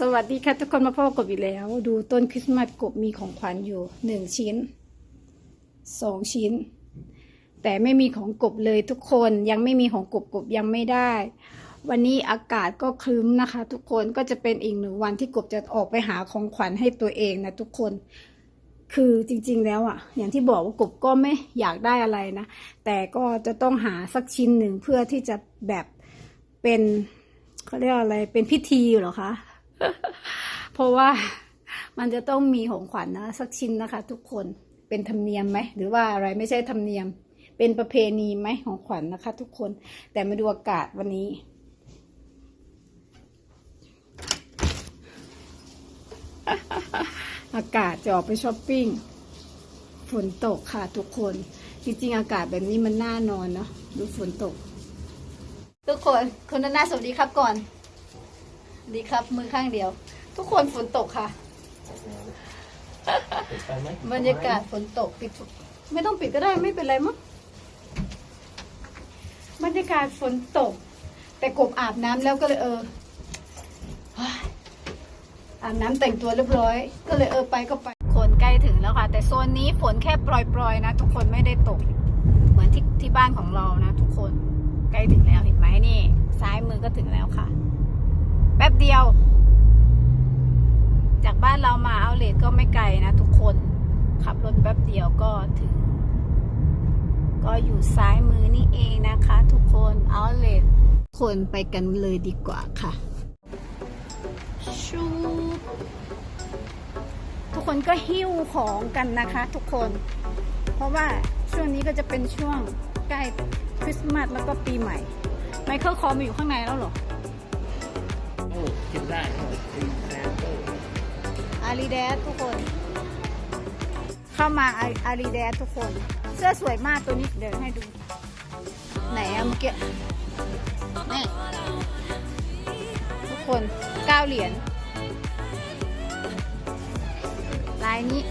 สวัสดีค่ะทุกคนมาพบกบกบอีกแล้ว ดูต้นคริสต์มาสกบมีของขวัญอยู่หนึ่งชิ้นสองชิ้น แต่ไม่มีของกบเลยทุกคนยังไม่มีของกบกบยังไม่ได้ วันนี้อากาศก็ครึ้มนะคะ ทุกคนก็จะเป็นอีกหนึ่งวันที่กบจะออกไปหาของขวัญให้ตัวเองนะทุกคน คือจริงๆแล้วอะ่ะ อย่างที่บอกว่ากบก็ไม่อยากได้อะไรนะ แต่ก็จะต้องหาสักชิ้นหนึ่งเพื่อที่จะแบบเป็นเขาเรียกอะไรเป็นพิธีหรอคะ เพราะว่ามันจะต้องมีของขวัญนะสักชิ้นนะคะ ทุกคนเป็นธรรมเนียมไหมหรือว่าอะไรไม่ใช่ธรรมเนียม เป็นประเพณีไหมของขวัญนะคะ ทุกคนแต่มาดูอากาศวันนี้อากาศจะออกไปช้อปปิ้งฝนตกค่ะทุกคน จริงๆ อากาศแบบนี้มันน่านอนเนาะดูฝนตก ทุกคนคุณนานาสวัสดีครับก่อน ดีครับ มือข้างเดียว ทุกคนฝนตกค่ะ บรรยากาศฝนตกปิดทุกไม่ต้องปิดก็ได้ไม่เป็นไรมั้งบรรยากาศฝนตก แต่กบอาบน้ำแล้วก็เลยเออเฮ้ยอาบน้ำแต่งตัวเรียบร้อย ก็เลยเออไปก็ไปคนใกล้ถึงแล้วค่ะ แต่โซนนี้ฝนแค่ปล่อยๆนะ ทุกคนไม่ได้ตก เหมือนที่ที่บ้านของเรานะ ทุกคนใกล้ถึงแล้วเห็นไหมนี่ ซ้ายมือก็ถึงแล้วค่ะ แป๊บเดียว จากบ้านเรามาเอาเลทก็ไม่ไกลนะทุกคน ขับรถแป๊บเดียวก็ถึง ก็อยู่ซ้ายมือนี่เองนะคะ ทุกคนเอาเลทคนไปกันเลยดีกว่าค่ะ ชูทุกคนก็หิ้วของกันนะคะ ทุกคน เพราะว่าช่วงนี้ก็จะเป็นช่วงใกล้คริสต์มาสแล้วก็ปีใหม่ ไมเคิลคอมาอยู่ข้างในแล้วเหรอ โอ้กินได้โอ้กินแซนโต้อารีแดสทุกคน เข้ามาอารีแดสทุกคน เสื้อสวยมากตัวนี้เดี๋ยวให้ดู ไหนอะเมื่อกี้นี่ทุกคนเก้าเหรียญลายนี้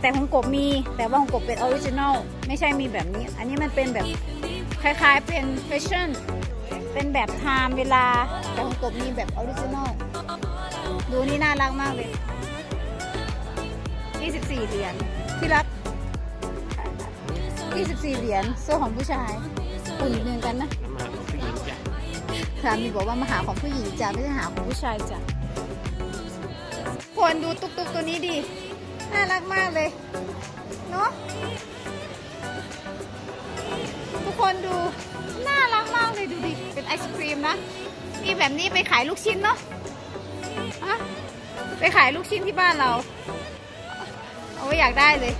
แต่ของกบมีแต่ว่าของกบเป็นออริจินอลไม่ใช่มีแบบนี้ อันนี้มันเป็นแบบคล้ายๆเป็นแฟชั่น เป็นแบบไทม์เวลา แต่ของกบมีแบบออริจินอล ดูนี่น่ารักมากเลย 24 เหรียญที่รัก24 เหรียญเสื้อของผู้ชายอุ่นหนึ่งกันนะน้ำมันของผู้หญิงจ้ะสามีบอกว่ามาหาของผู้หญิงจ้ะไม่ใช่หาของผู้ชายจ้ะควรดูตุ๊กตุ๊กตัวนี้ดิน่ารักมากเลย เนาะทุกคนดู มากเลยดูดิ เป็นไอศครีมนะ มีแบบนี้ไปขายลูกชิ้นเนาะฮะไปขายลูกชิ้นที่บ้านเรา เอาไว้อยากได้เลย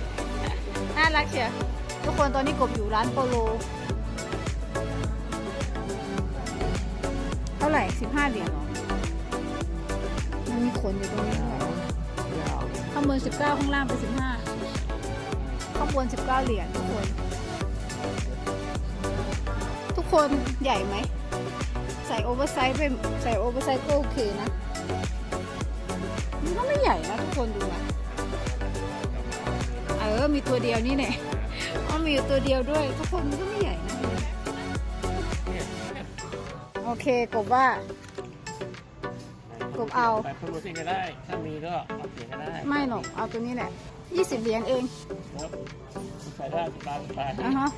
น่ารักเชียวทุกคนตอนนี้กบอยู่ร้านโปโล เท่าไหร่สิบห้าเหรียญเหรอ มันมีขนอยู่ตรงนี้ด้วยยาวข้างบนสิบเก้าข้างล่างเป็นสิบห้าข้างบนสิบเก้าเหรียญทุกคนทุก คนใหญ่ไหม ใส่โอเวอร์ไซส์ไปใส่โอเวอร์ไซส์ก็โอเคนะ มันก็ไม่ใหญ่นะทุกคนดูนะเออ มีตัวเดียวนี่เนี่ยอ๋อมีอยู่ตัวเดียวด้วย ทุกคนมันก็ไม่ใหญ่นะเนี่ยโอเคกบว่า กบเอา ไปโปรโมชั่นก็ได้ ถ้ามีก็เอาเปลี่ยนก็ได้ไม่หรอกเอาตัวนี้แหละยี่สิบเหรียญเองครับใส่ได้สบายสบายอะฮะ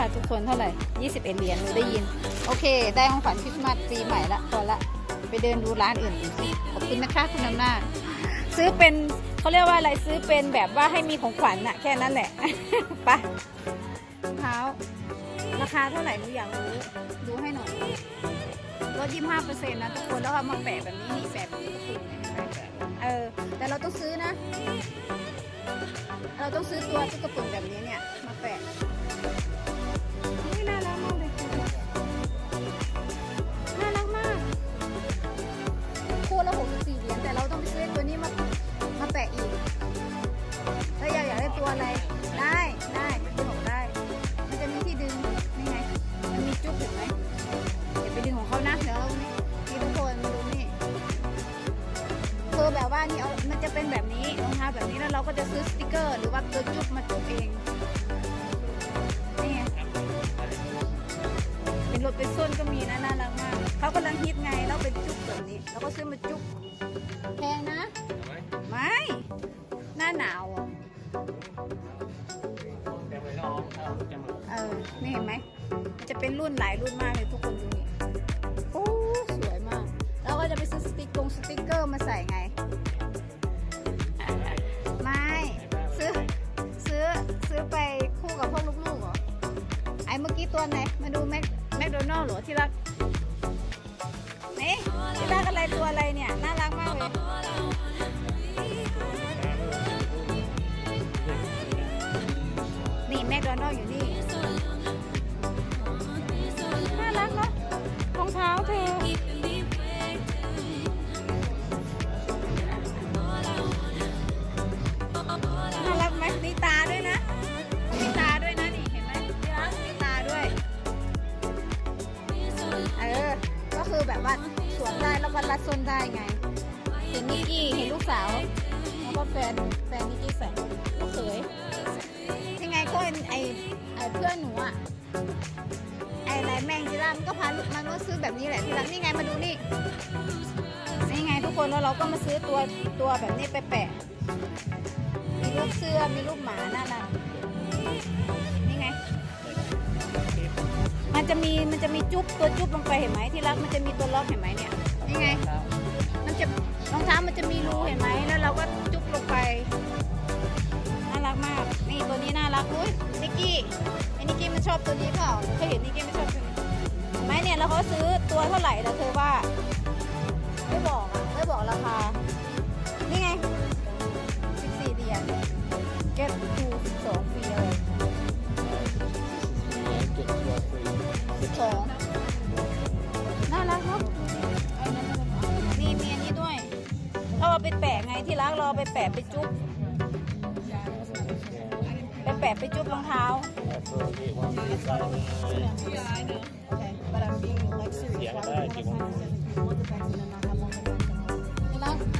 ค่ะทุกคนเท่าไหร่ 21 เหรียญหนูได้ยิน โอเค ได้ของขวัญคริสต์มาสปีใหม่ละพอละ ไปเดินดูร้านอื่นอีกขอบคุณนะคะคุณน้ำหน้าซื้อเป็นเขาเรียกว่าอะไรซื้อเป็นแบบว่าให้มีของขวัญน่ะแค่นั้นแหละไปรองเท้าราคาเท่าไหร่หนูอยากรู้ดูให้หน่อยลดยี่ห้าเปอร์เซ็นต์นะทุกคนแล้วเอามาแปะแบบนี้นี่แปะแบบนี้ก็ถูกนะเห็นไหมเออแต่เราต้องซื้อนะ เราต้องซื้อตัวตุ๊กตุ่นแบบนี้ แบบว่านี่เอามันจะเป็นแบบนี้รองเท้าแบบนี้แล้วเราก็จะซื้อสติกเกอร์ หรือว่าตัวจุ๊บมาจุ๊บเองนี่เป็นรถเป็นส้นก็มีนะน่ารักมากเขากำลังฮิตไงแล้วเป็นจุ๊บแบบนี้แล้วก็ซื้อมาจุ๊บแพงนะไหมไม่หน้าหนาวเออนี่เห็นไหมมันจะเป็นรุ่นหลายรุ่นมากเลยทุกคนดูนี่โอ้สวยมากเราก็จะไปซื้อสติกกงสติกเกอร์มาใส่ไง ตัวไหน มาดูแมคแมคโดนัลล์หรอที่รักนี่ที่รักอะไรตัวอะไรเนี่ยน่ารัก นแฟนนิกกี้ใส่ลูกเขยยังไงก็ไอไอเพื่อนหนูอะไอไรแมงจิรามันก็พาลูกมันก็ซื้อแบบนี้แหละที่รักนี่ไงมาดูนี่นี่ไงทุกคนแล้วเราก็มาซื้อตัวตัวแบบนี้ไปแปะมีรูปเสื้อมีรูปหมาน่ารักนี่ไง มันจะมีมันจะมีจุ๊บตัวจุ๊บลงไปเห็นไหมที่รักมันจะมีตัวล็อกเห็นไหมเนี่ยนี่ไง มันจะรองเท้ามันจะมีรูเห็นไหมแล้วเราก็ ลงไป น่ารักมาก นี่ตัวนี้น่ารักอุ้ยนิกกี้ไอ้นิกกี้มันชอบตัวนี้เปล่าเคยเห็นนิกกี้ไม่ชอบตัวนี้ไหมเนี่ยแล้วเขาซื้อตัวเท่าไหร่แล้วเธอว่า ไม่บอกอะไม่บอกราคา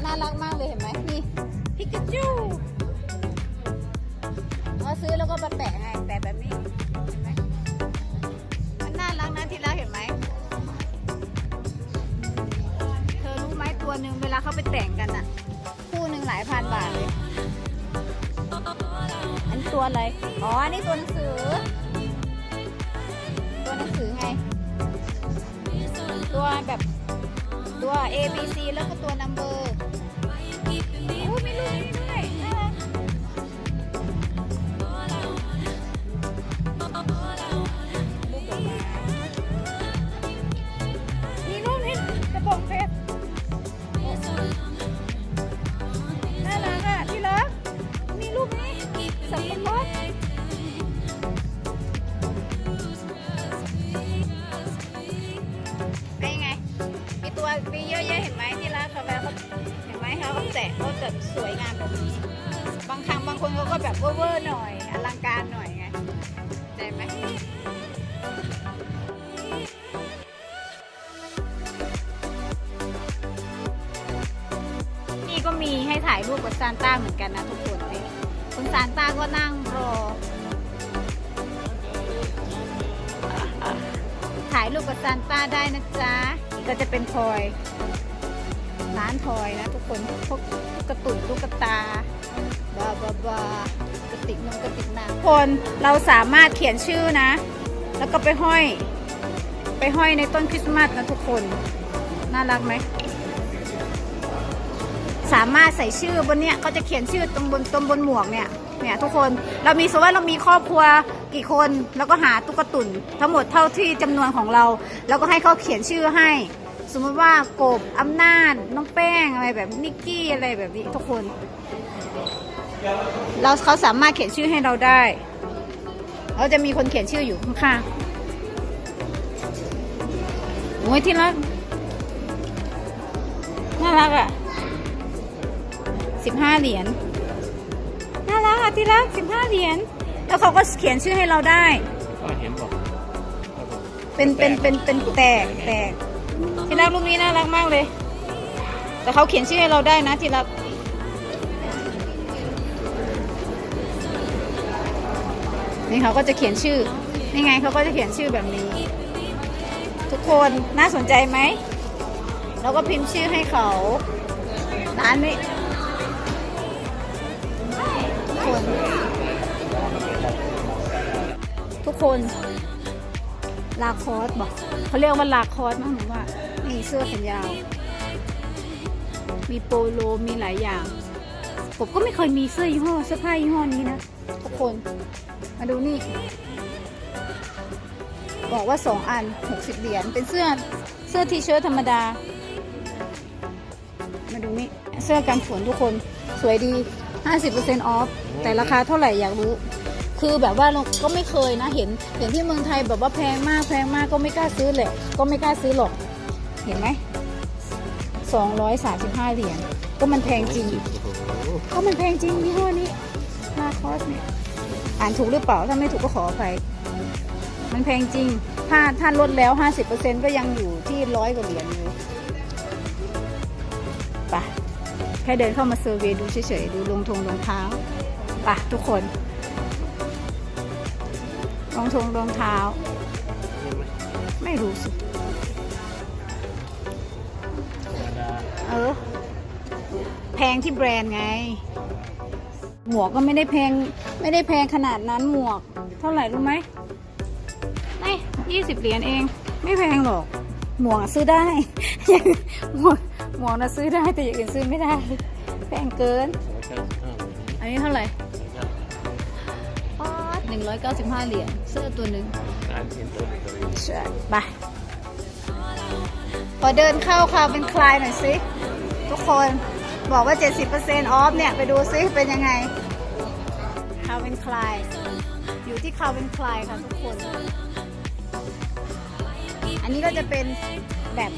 น่ารักมากเลยเห็นไหมนี่พิกาจูเราซื้อแล้วก็มาแปะไงแปะแบบนี้เห็นไหมมันน่ารักนะที่รักเห็นไหมเธอรู้ไหมตัวหนึ่งเวลาเขาไปแต่งกันอะคู่หนึ่งหลายพันบาทเลย ตัวอะไร อ๋อ อันนี้ตัวหนังสือ ตัวหนังสือไง ตัวแบบตัว A B C แล้วก็ตัว number โอ้มีรูปนี้ด้วยน่ารั คนเขาก็แบบเวอร์ๆหน่อยอลังการหน่อยไงใจไหมนี่ก็มีให้ถ่ายรูปกับซานต้าเหมือนกันนะทุกคนนี่คุณซานต้าก็นั่งรอ ถ่ายรูปกับซานต้าได้นะจ๊ะนี่ก็จะเป็นทอยร้านทอยนะทุกคนพวกตุ๊กตุ่นตุ๊กตา บาบาบากระติกนมกระติกน้ำคนเราสามารถเขียนชื่อนะ แล้วก็ไปห้อย ไปห้อยในต้นคริสต์มาสนะทุกคน น่ารักไหม สามารถใส่ชื่อบนเนี้ยเขาจะเขียนชื่อตรงบนตรงบนหมวกเนี่ยเนี่ยทุกคนเรามีสมมติว่าเรามีครอบครัวกี่คนแล้วก็หาตุ๊กตุนทั้งหมดเท่าที่จำนวนของเรา แล้วก็ให้เขาเขียนชื่อให้ สมมติว่ากบอำนาจน้องแป้งอะไรแบบนิกกี้อะไรแบบนี้ทุกคน เราเขาสามารถเขียนชื่อให้เราได้เราจะมีคนเขียนชื่ออยู่ข้างๆโอ้ยที่รักน่ารักอะสิบห้าเหรียญน่ารักอะที่รักสิบห้าเหรียญแล้วเขาก็เขียนชื่อให้เราได้ก็เห็นบอกเป็นเป็นเป็นเป็นแตกแตกที่รักรูปนี้น่ารักมากเลย แต่เขาเขียนชื่อให้เราได้นะที่รัก นี่เขาก็จะเขียนชื่อ นี่ไงเขาก็จะเขียนชื่อแบบนี้ ทุกคนน่าสนใจไหม แล้วก็พิมพ์ชื่อให้เขาร้านนี้ทุกคน ทุกคน ลาคอสบอกเขาเรียกว่าลาคอสมั้งหนูว่านี่เสื้อแขนยาว มีโปโลมีหลายอย่าง ผมก็ไม่เคยมีเสื้อยี่ห้อเสื้อผ้ายี่ห้อนี้นะ ทุกคน มาดูนี่ บอกว่าสองอันหกสิบเหรียญ เป็นเสื้อ เสื้อทีเชิ้ตธรรมดา มาดูนี่ เสื้อกันฝนทุกคน สวยดี 50%ออฟแต่ราคาเท่าไหร่อยากรู้ คือแบบว่าเราก็ไม่เคยนะ เห็น เห็นที่เมืองไทยแบบว่าแพงมาก แพงมากก็ไม่กล้าซื้อเลยก็ไม่กล้าซื้อหรอก เห็นไหมสองร้อยสามสิบห้าเหรียญ ก็มันแพงจริง ก็มันแพงจริงยี่ห้อนี้ลาคอสเนี่ย อ่านถูกหรือเปล่า ถ้าไม่ถูกก็ขออภัยมันแพงจริง ถ้าถ้าลดแล้ว 50%ก็ยังอยู่ที่ร้อยกว่าเหรียญอยู่ไปะแค่เดินเข้ามาเซอร์เวย์ดูเฉยๆ ดูรองทงรองเท้าไปะทุกคนรองทงรองเท้า ไม่รู้สิธรรมดาเออ แพงที่แบรนด์ไง หมวกก็ไม่ได้แพง ไม่ได้แพงขนาดนั้นหมวก เท่าไหร่รู้ไหมไม่ยี่สิบเหรียญเอง ไม่แพงหรอก หมวกอะซื้อได้ หมวกหมวกนะซื้อได้แต่อย่างอื่นซื้อไม่ได้ แพงเกินสองร้อยเก้าสิบห้าอันนี้เท่าไหร่สองร้อยเก้าสิบห้าป๊าหนึ่งร้อยเก้าสิบห้าเหรียญเสื้อตัวหนึ่งร้านเซ็นเตอร์ตัวนี้ใช่ไปพอเดินเข้าคาเป็นคลายหน่อยสิ ทุกคนบอกว่า 70%ออฟเนี่ย ไปดูซิเป็นยังไงคาเป็นคลายอยู่ที่คาเป็นคลายค่ะทุกคน อันนี้ก็จะเป็นแบบ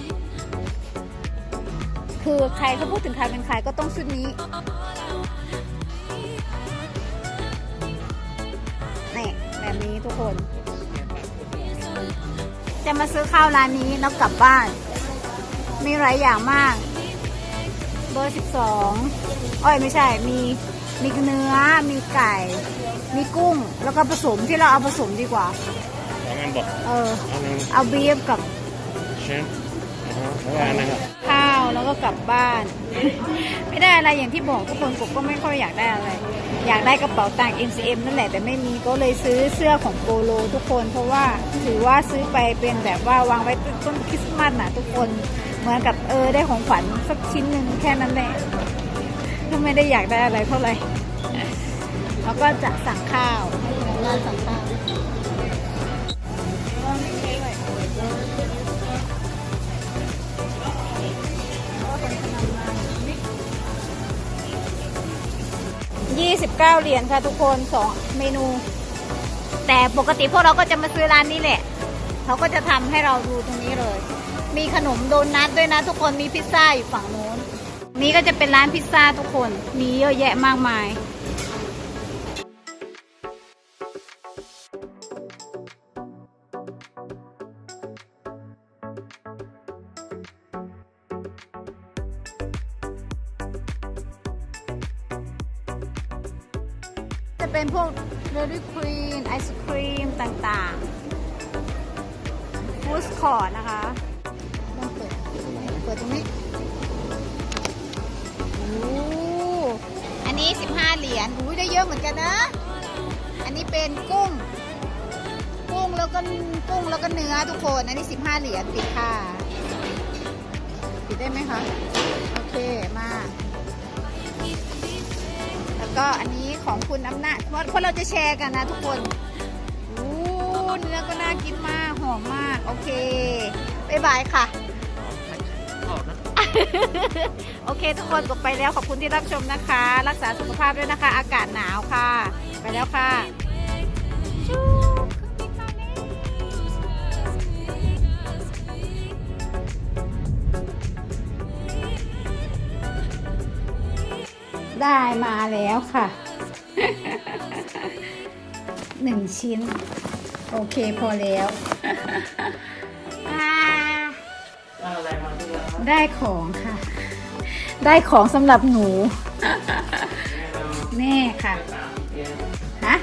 คือใครเขาพูดถึงคาเป็นคลายก็ต้องชุดนี้นี่แบบนี้ทุกคน จะมาซื้อข้าวร้านนี้แล้วกลับบ้าน มีหลายอย่างมาก เบอร์สิบสองอ้อยไม่ใช่มี มีเนื้อ มีไก่ มีกุ้ง แล้วก็ผสมที่เราเอาผสมดีกว่าสองอันบอกเอออันนึงเอาบีฟกับเชนอ่าฮะแล้วอันนึงอะข้าวแล้วก็กลับบ้าน ไม่ได้อะไรอย่างที่บอกทุกคนกบก็ไม่ค่อยอยากได้อะไร อยากได้กระเป๋าตังค์ MCM นั่นแหละแต่ไม่มีก็เลยซื้อเสื้อของโปโลทุกคน เพราะว่าถือว่าซื้อไปเป็นแบบว่าวางไว้ต้นคริสต์มาสน่ะทุกคน เหมือนกับเออได้ของขวัญสักชิ้นหนึ่งแค่นั้นแหละ ก็ไม่ได้อยากได้อะไรเท่าไหร่แล้วก็จะสั่งข้าวให้พนักงานสั่งข้าวยี่สิบเก้าเหรียญค่ะทุกคนสองเมนู แต่ปกติพวกเราก็จะมาซื้อร้านนี้แหละ เขาก็จะทำให้เราดูตรงนี้เลย มีขนมโดนัทด้วยนะทุกคนมีพิซซ่าอยู่ฝั่งนู้น นี้ก็จะเป็นร้านพิซซ่าทุกคน มีเยอะแยะมากมาย จะเป็นพวกเ a รี่ครีมไอศครีมต่างๆฟูสคอร์นะคะต้องเปิดเปิดตรงนี้ อ้อันนี้ 15 เหรียญอุ้ยได้เยอะเหมือนกันนะ อันนี้เป็นกุ้ง กุ้งแล้วก็กุ้งแล้วก็เนื้อทุกคน อันนี้ 15 เหรียญปิดค่ะ ปิดได้ไหมคะ โอเค มา แล้วก็อันนี้ของคุณอำนาจเพราะเราจะแชร์กันนะทุกคนอู้เนื้อก็น่ากินมาก หอมมาก โอเค บ๊ายบายค่ะ โอเค ทุกคนกดไปแล้วขอบคุณที่รับชมนะคะ รักษาสุขภาพด้วยนะคะ อากาศหนาวค่ะ ไปแล้วค่ะได้มาแล้วค่ะหนึ่งชิ้น โอเคพอแล้ว ได้ของค่ะ ได้ของสำหรับหนู แน่ค่ะ ฮะ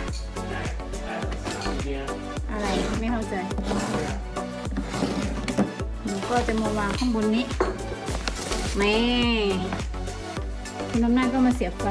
อะไรไม่เข้าใจ หนูก็จะมาวางข้างบนนี้แม่คุณน้ำหน้าก็มาเสียบไฟ